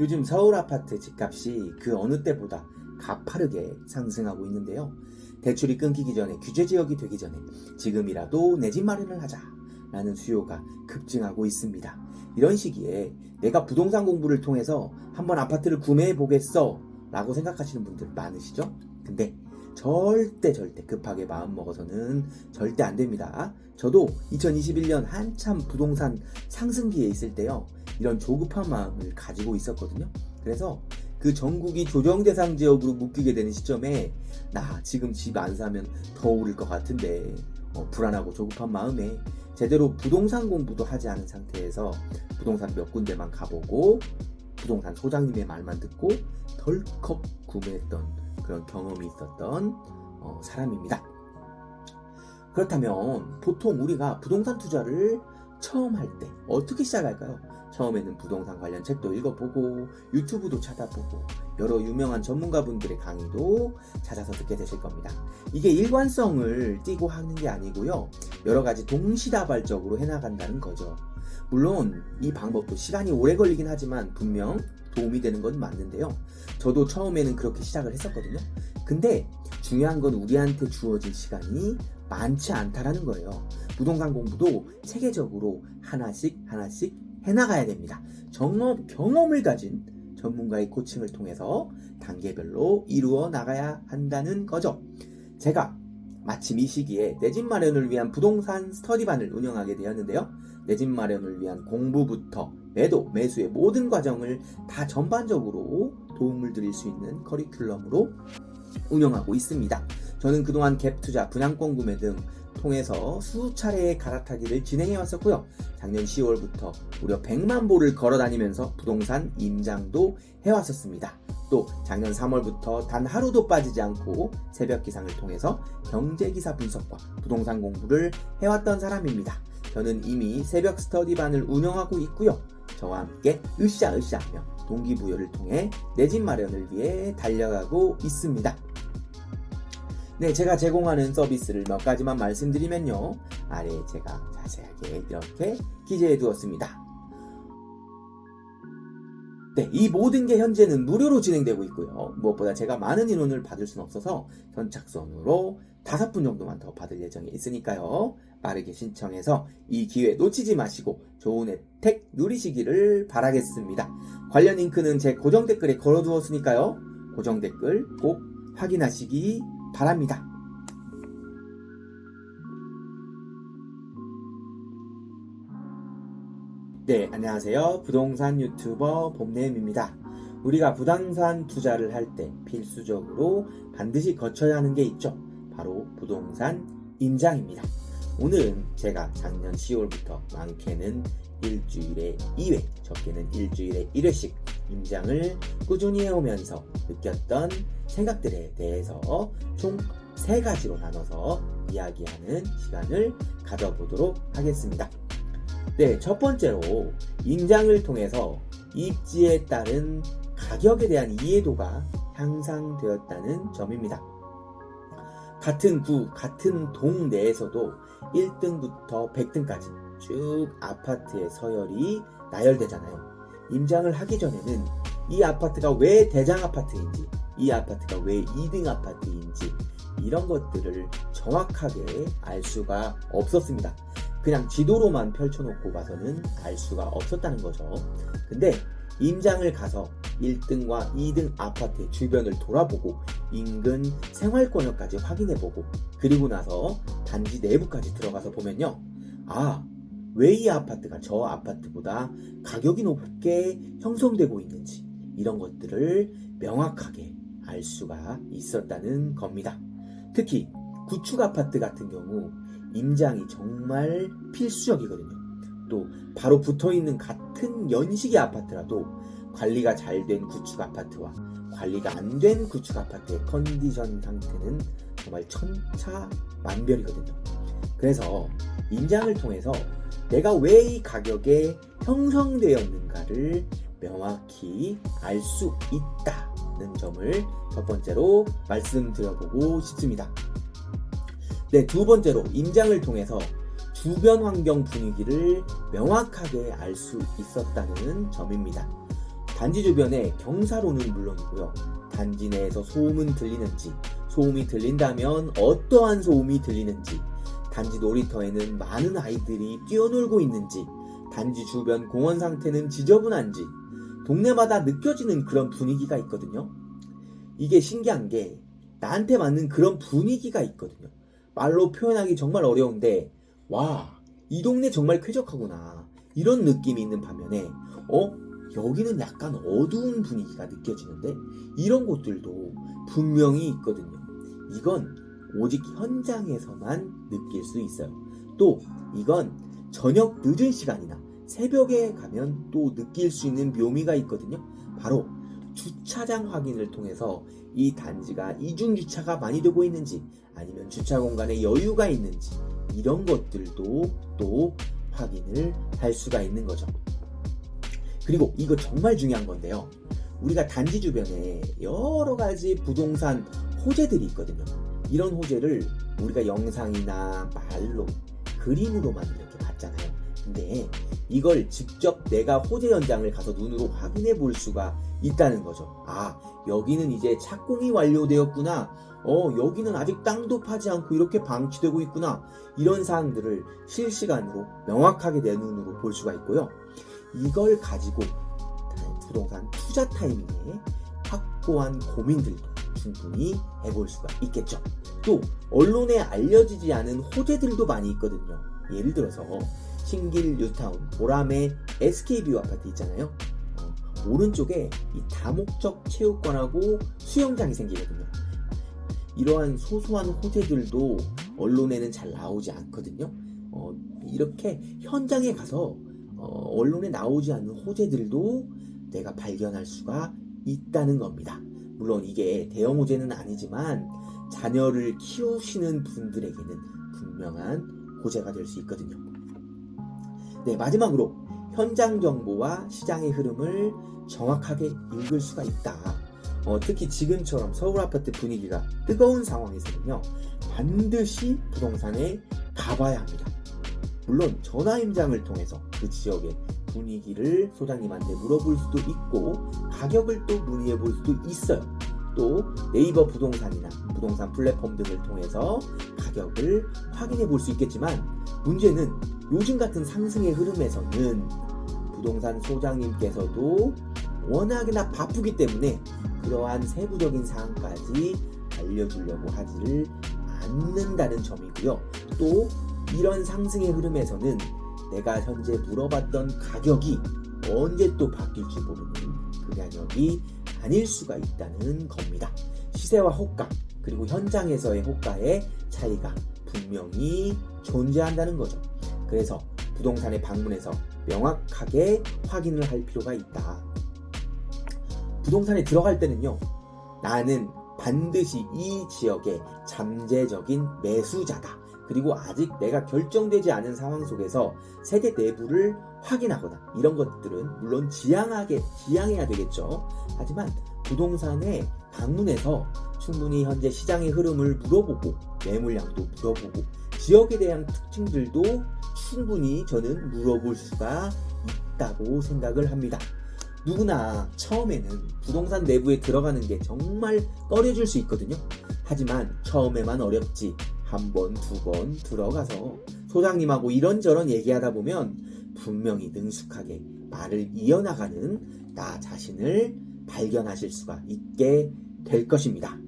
요즘 서울 아파트 집값이 그 어느 때보다 가파르게 상승하고 있는데요. 대출이 끊기기 전에 규제 지역이 되기 전에 지금이라도 내 집 마련을 하자 라는 수요가 급증하고 있습니다. 이런 시기에 내가 부동산 공부를 통해서 한번 아파트를 구매해 보겠어 라고 생각하시는 분들 많으시죠? 근데 절대 절대 급하게 마음 먹어서는 절대 안 됩니다. 저도 2021년 한참 부동산 상승기에 있을 때요. 이런 조급한 마음을 가지고 있었거든요. 그래서 그 전국이 조정 대상 지역으로 묶이게 되는 시점에 나 지금 집 안 사면 더 오를 것 같은데 어, 불안하고 조급한 마음에 제대로 부동산 공부도 하지 않은 상태에서 부동산 몇 군데만 가보고 부동산 소장님의 말만 듣고 덜컥 구매했던 그런 경험이 있었던 어, 사람입니다. 그렇다면 보통 우리가 부동산 투자를 처음 할 때 어떻게 시작할까요? 처음에는 부동산 관련 책도 읽어보고 유튜브도 찾아보고 여러 유명한 전문가분들의 강의도 찾아서 듣게 되실 겁니다. 이게 일관성을 띠고 하는 게 아니고요. 여러 가지 동시다발적으로 해나간다는 거죠. 물론 이 방법도 시간이 오래 걸리긴 하지만 분명 도움이 되는 건 맞는데요. 저도 처음에는 그렇게 시작을 했었거든요. 근데 중요한 건 우리한테 주어진 시간이 많지 않다라는 거예요. 부동산 공부도 체계적으로 하나씩 하나씩 해나가야 됩니다. 경험, 경험을 가진 전문가의 코칭을 통해서 단계별로 이루어 나가야 한다는 거죠. 제가 마침 이 시기에 내 집 마련을 위한 부동산 스터디반을 운영하게 되었는데요. 내 집 마련을 위한 공부부터 매도, 매수의 모든 과정을 다 전반적으로 도움을 드릴 수 있는 커리큘럼으로 운영하고 있습니다. 저는 그동안 갭 투자, 분양권 구매 등 통해서 수차례의 갈아타기를 진행해 왔었고요. 작년 10월부터 무려 100만 보를 걸어 다니면서 부동산 임장도 해 왔었습니다. 또 작년 3월부터 단 하루도 빠지지 않고 새벽 기상을 통해서 경제 기사 분석과 부동산 공부를 해 왔던 사람입니다. 저는 이미 새벽 스터디반을 운영하고 있고요. 저와 함께 으쌰으쌰하며 동기부여를 통해 내 집 마련을 위해 달려가고 있습니다. 네, 제가 제공하는 서비스를 몇 가지만 말씀드리면요. 아래에 제가 자세하게 이렇게 기재해 두었습니다. 네, 이 모든 게 현재는 무료로 진행되고 있고요. 무엇보다 제가 많은 인원을 받을 수는 없어서 선착순으로 다섯 분 정도만 더 받을 예정에 있으니까요. 빠르게 신청해서 이 기회 놓치지 마시고 좋은 혜택 누리시기를 바라겠습니다. 관련 링크는 제 고정 댓글에 걸어두었으니까요. 고정 댓글 꼭 확인하시기 바랍니다. 네, 안녕하세요. 부동산 유튜버 봄내음입니다. 우리가 부동산 투자를 할 때 필수적으로 반드시 거쳐야 하는 게 있죠. 바로 부동산 임장입니다. 오늘은 제가 작년 10월부터 많게는 일주일에 2회, 적게는 일주일에 1회씩 임장을 꾸준히 해오면서 느꼈던 생각들에 대해서 총 세 가지로 나눠서 이야기하는 시간을 가져보도록 하겠습니다. 네, 첫 번째로 임장을 통해서 입지에 따른 가격에 대한 이해도가 향상되었다는 점입니다. 같은 구, 같은 동 내에서도 1등부터 100등까지 쭉 아파트의 서열이 나열되잖아요. 임장을 하기 전에는 이 아파트가 왜 대장 아파트인지, 이 아파트가 왜 2등 아파트인지, 이런 것들을 정확하게 알 수가 없었습니다. 그냥 지도로만 펼쳐놓고 봐서는 알 수가 없었다는 거죠. 근데 임장을 가서 1등과 2등 아파트의 주변을 돌아보고 인근 생활권역까지 확인해보고 그리고 나서 단지 내부까지 들어가서 보면요. 아, 왜 이 아파트가 저 아파트보다 가격이 높게 형성되고 있는지 이런 것들을 명확하게 알 수가 있었다는 겁니다. 특히 구축 아파트 같은 경우 임장이 정말 필수적이거든요. 또 바로 붙어 있는 같은 연식의 아파트라도 관리가 잘 된 구축 아파트와 관리가 안 된 구축 아파트의 컨디션 상태는 정말 천차만별이거든요. 그래서 임장을 통해서 내가 왜 이 가격에 형성되었는가를 명확히 알 수 있다는 점을 첫 번째로 말씀드려보고 싶습니다. 네, 두 번째로 임장을 통해서 주변 환경 분위기를 명확하게 알 수 있었다는 점입니다. 단지 주변에 경사로는 물론이고요. 단지 내에서 소음은 들리는지, 소음이 들린다면 어떠한 소음이 들리는지, 단지 놀이터에는 많은 아이들이 뛰어놀고 있는지, 단지 주변 공원 상태는 지저분한지, 동네마다 느껴지는 그런 분위기가 있거든요. 이게 신기한 게 나한테 맞는 그런 분위기가 있거든요. 말로 표현하기 정말 어려운데, 와, 이 동네 정말 쾌적하구나. 이런 느낌이 있는 반면에, 어? 여기는 약간 어두운 분위기가 느껴지는데, 이런 곳들도 분명히 있거든요. 이건 오직 현장에서만 느낄 수 있어요. 또, 이건 저녁 늦은 시간이나 새벽에 가면 또 느낄 수 있는 묘미가 있거든요. 바로 주차장 확인을 통해서 이 단지가 이중 주차가 많이 되고 있는지 아니면 주차 공간에 여유가 있는지 이런 것들도 또 확인을 할 수가 있는 거죠. 그리고 이거 정말 중요한 건데요. 우리가 단지 주변에 여러 가지 부동산 호재들이 있거든요. 이런 호재를 우리가 영상이나 말로, 그림으로만 이렇게 봤잖아요. 근데 이걸 직접 내가 호재 현장을 가서 눈으로 확인해 볼 수가 있다는 거죠. 아, 여기는 이제 착공이 완료되었구나. 어, 여기는 아직 땅도 파지 않고 이렇게 방치되고 있구나. 이런 사항들을 실시간으로 명확하게 내 눈으로 볼 수가 있고요. 이걸 가지고 부동산 투자 타이밍에 확고한 고민들도 충분히 해볼 수가 있겠죠. 또 언론에 알려지지 않은 호재들도 많이 있거든요. 예를 들어서 신길 뉴타운 보람의 SK뷰 아파트 있잖아요. 어, 오른쪽에 이 다목적 체육관하고 수영장이 생기거든요. 이러한 소소한 호재들도 언론에는 잘 나오지 않거든요. 어, 이렇게 현장에 가서 어, 언론에 나오지 않는 호재들도 내가 발견할 수가 있다는 겁니다. 물론 이게 대형 호재는 아니지만 자녀를 키우시는 분들에게는 분명한 호재가 될 수 있거든요. 네, 마지막으로 현장 정보와 시장의 흐름을 정확하게 읽을 수가 있다. 어, 특히 지금처럼 서울 아파트 분위기가 뜨거운 상황에서는요, 반드시 부동산에 가봐야 합니다. 물론 전화 임장을 통해서 그 지역의 분위기를 소장님한테 물어볼 수도 있고 가격을 또 문의해 볼 수도 있어요. 또 네이버 부동산이나 부동산 플랫폼 등을 통해서 가격을 확인해 볼 수 있겠지만 문제는 요즘 같은 상승의 흐름에서는 부동산 소장님께서도 워낙이나 바쁘기 때문에 그러한 세부적인 사항까지 알려주려고 하지를 않는다는 점이고요. 또 이런 상승의 흐름에서는 내가 현재 물어봤던 가격이 언제 또 바뀔지 모르는 그 가격이 아닐 수가 있다는 겁니다. 시세와 호가 그리고 현장에서의 호가의 차이가 분명히 존재한다는 거죠. 그래서 부동산에 방문해서 명확하게 확인을 할 필요가 있다. 부동산에 들어갈 때는요, 나는 반드시 이 지역의 잠재적인 매수자다. 그리고 아직 내가 결정되지 않은 상황 속에서 세대 내부를 확인하거나 이런 것들은 물론 지양하게 지양해야 되겠죠. 하지만 부동산에 방문해서 충분히 현재 시장의 흐름을 물어보고 매물량도 물어보고 지역에 대한 특징들도 충분히 저는 물어볼 수가 있다고 생각을 합니다. 누구나 처음에는 부동산 내부에 들어가는 게 정말 꺼려질 수 있거든요. 하지만 처음에만 어렵지 한 번, 두 번 들어가서 소장님하고 이런저런 얘기하다 보면 분명히 능숙하게 말을 이어나가는 나 자신을 발견하실 수가 있게 될 것입니다.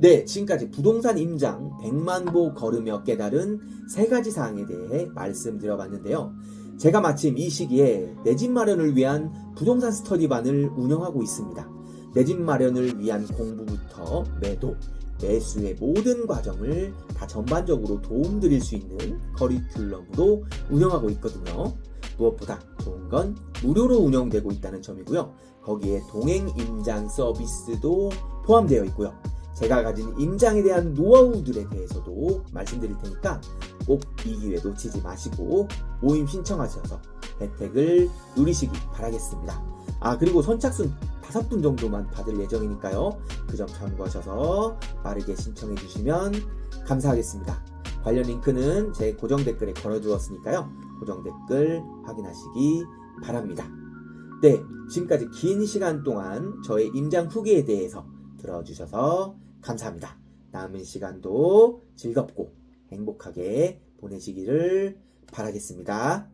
네, 지금까지 부동산 임장 100만보 걸으며 깨달은 세 가지 사항에 대해 말씀드려 봤는데요. 제가 마침 이 시기에 내 집 마련을 위한 부동산 스터디반을 운영하고 있습니다. 내 집 마련을 위한 공부부터 매도, 매수의 모든 과정을 다 전반적으로 도움드릴 수 있는 커리큘럼으로 운영하고 있거든요. 무엇보다 좋은 건 무료로 운영되고 있다는 점이고요. 거기에 동행 임장 서비스도 포함되어 있고요. 제가 가진 임장에 대한 노하우들에 대해서도 말씀드릴 테니까 꼭 이 기회 놓치지 마시고 모임 신청하셔서 혜택을 누리시기 바라겠습니다. 아, 그리고 선착순 다섯 분 정도만 받을 예정이니까요. 그 점 참고하셔서 빠르게 신청해 주시면 감사하겠습니다. 관련 링크는 제 고정 댓글에 걸어두었으니까요. 고정 댓글 확인하시기 바랍니다. 네, 지금까지 긴 시간 동안 저의 임장 후기에 대해서 들어주셔서 감사합니다. 남은 시간도 즐겁고 행복하게 보내시기를 바라겠습니다.